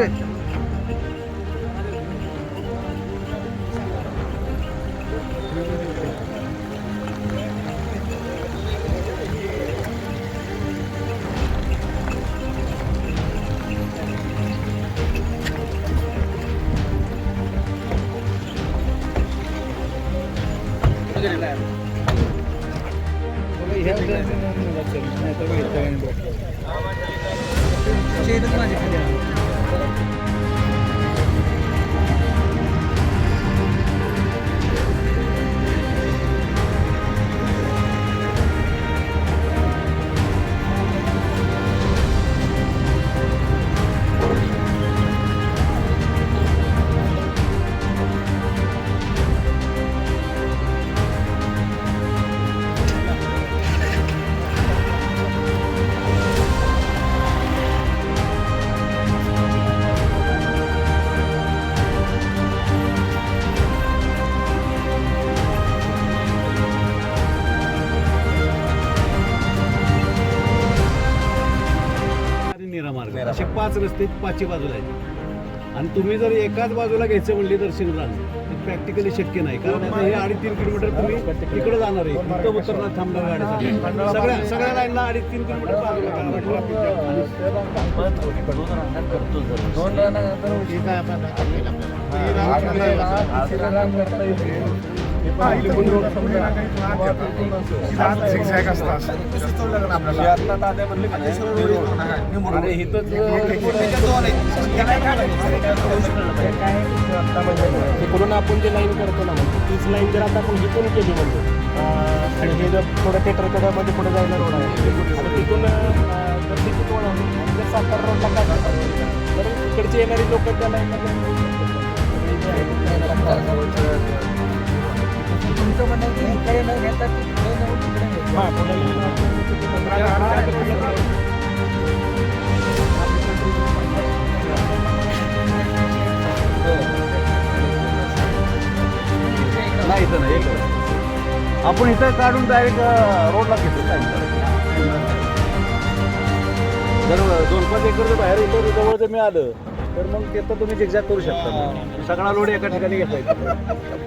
Jadi, saya ingin terima kasih kepada anda. खाली आहे. असे पाच रस्ते पाचही बाजूला आहेत. आणि तुम्ही जर एकाच बाजूला घ्यायचं म्हणले दर्शन राहणं तर प्रॅक्टिकली शक्य नाही. कारण आता हे अडीच तीन किलोमीटर तुम्ही तिकडे जाणार आहे. तिथं उतरणार थांबणार गाडीसाठी. सगळ्या सगळ्या लाईनला अडीच तीन किलोमीटर बाजूला करावं लागतं. इकडून आपण जे लाईन करतो ना म्हणजे तीच लाईन जर आता आपण इथून केली म्हणजे आणि हे जर थोडं थिएटरच्या मध्ये पुढे जायला रोड आहे तिथून जर तिकीट वळवलं जर सातारा रोडला काढलं तर इकडचे येणारी लोक त्या लाईनला तुमचं म्हणणं की इकडे न घेता नेऊन तिकडे हां पुढे नाही इथं नाही इकडं. आपण इथं काढून डायरेक्ट रोडला घेतो काय जर दोन पाच एकर बाहेर इथं जवळ जर मिळालं तर मग ते तर तुम्ही झिकझॅक करू शकता. सगळा लोड एका ठिकाणी घेता येतो.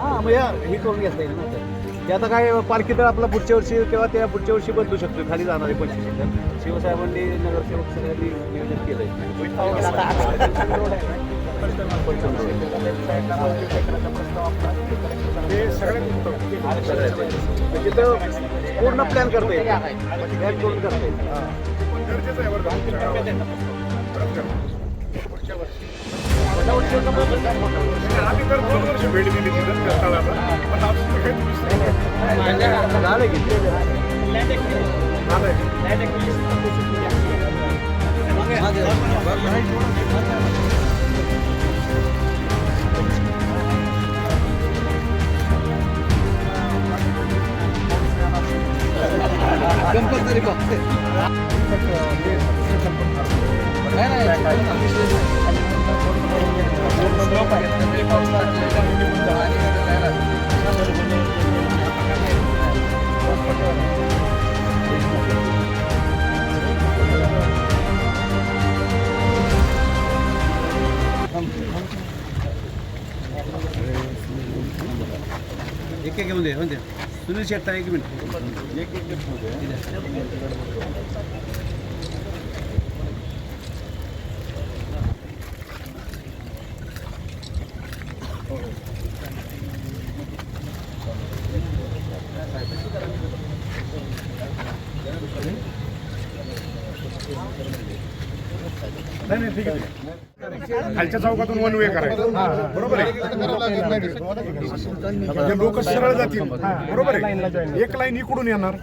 हां मग या हे करून घेता येईल ना. ते आता काय पालखी तर आपला पुढच्या वर्षी किंवा त्या पुढच्या वर्षी बदलू शकतो. खाली जाणार आहे पंचवीस एकर शिवसाहेबांनी नगरसेवक सगळ्यांनी नियोजन केलंय. तिथं पूर्ण प्लॅन करता येईल. प्लॅन करून करता येईल. आम्ही तर दोन वर्ष भेट दिली तिथं त्या स्थळाला पण अजून काही दुरुस्त नाही. झालं की? कंपल्सरी बॉक्स नाही एक एक घेऊन दे होऊन दे. सुनील शेट्टा एक मिनिट. एक एक घेऊन दे खालच्या चौकातून वन वे करायचं. बरोबर आहे? म्हणजे लोक सरळ जातील. बरोबर आहे? एक लाईन इकडून येणार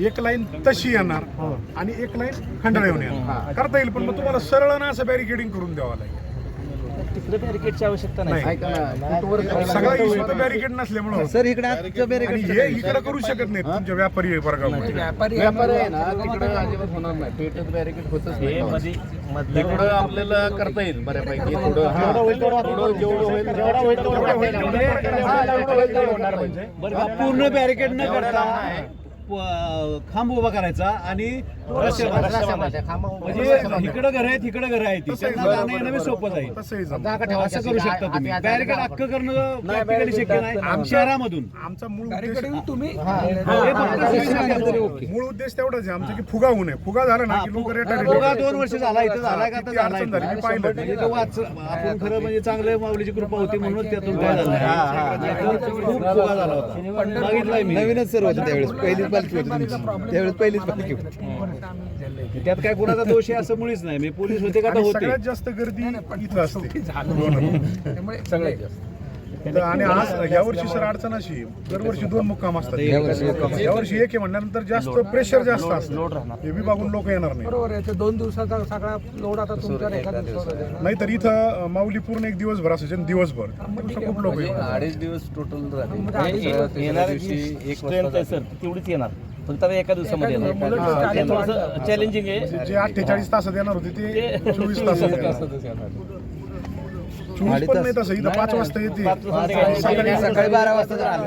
एक लाईन तशी येणार आणि एक लाईन खंडाळा येऊन येणार करता येईल पण मग तुम्हाला सरळ ना असं बॅरिकेडिंग करून द्यावं लागेल. तिकडे बॅरिकेडची आवश्यकता नाही. सगळा तर बॅरिकेड नसल्यामुळं. सर इकडे आजचं आणि बॅरिकेड हे इकडे करू शकत नाही तुमच्या व्यापारी व्यापारी व्यापार आहे ना तिकडे अजिबात होणार नाही. पेटत बॅरिकेड होतच नाही. इकडं आपल्याला करता येईल बऱ्यापैकी. थोडं हा, जेवढं होईल जेवढं होईल तेवढं जेवढं होईल करता तेवढं येईल. करता येईल. हा, जेवढं होईल तेवढं होणार म्हणजे. बरं का पूर्ण बॅरिकेड न करता खांब उभा करायचा आणि खांबावर- म्हणजे इकडं घर आहेत इकडं घर त्यांना जाणं. येणं बी सोपं जाईल. तसंही असं करू शकता तुम्ही. बॅरिकेड अख्खं करणं प्रॅक्टिकली शक्य नाही. आमच्या- शहरामधून. आमचा मूळ उद्देश तुम्ही हे. फक्त मूळ उद्देश तेवढाच आहे. आमचा की फुगा होऊ नये. फुगा झाला ना की लोक रेटा बघा दोन वर्ष झाला इथं झालाय का किती अडचण झाली, मी पाहिलं. म्हणजे तो वाच. आपण खरं म्हणजे चांगलं माऊलीची कृपा होती म्हणून त्यातून काय झालं. नाहीतर खूप फुगा झाला होता. बघितलाय मी. नवीनच सर्व होतं त्यावेळेस. पहिलीच पालखी होती तुमची. त्यावेळेस पहिलीच पालखी होती. त्यात काय कोणाचा दोष आहे असं मुळीच नाही. मी पोलीस होते का होते. जास्त गर्दी इथं असते. त्यामुळे सगळ्यात जास्त. तर आणि आज यावर्षी सर अडचण अशी दरवर्षी दोन मुक्काम असतात. यावर्षी एक आहे म्हणल्यानंतर जास्त प्रेशर जास्त असतं. हे बी बघून लोक येणार नाही. बरोबर आहे ते दोन दिवसाचा सगळा लोड आता दिवसावर आहे. नाहीतर इथं माऊली पूर्ण एक दिवसभर असायचे दिवसभर. दिवसा खूप लोक येतात अडीच दिवस टोटल म्हणजे येणार. सर तेवढीच येणार. फक्त आता एका दिवसामध्ये येणार. चॅलेंजिंग आहे. जे अठ्ठेचाळीस तासात येणार होते ते चोवीस तासात येणार. चोवीस पण नाही तसं इथं पाच वाजता येते. सकाळी बारा वाजता जर आलं.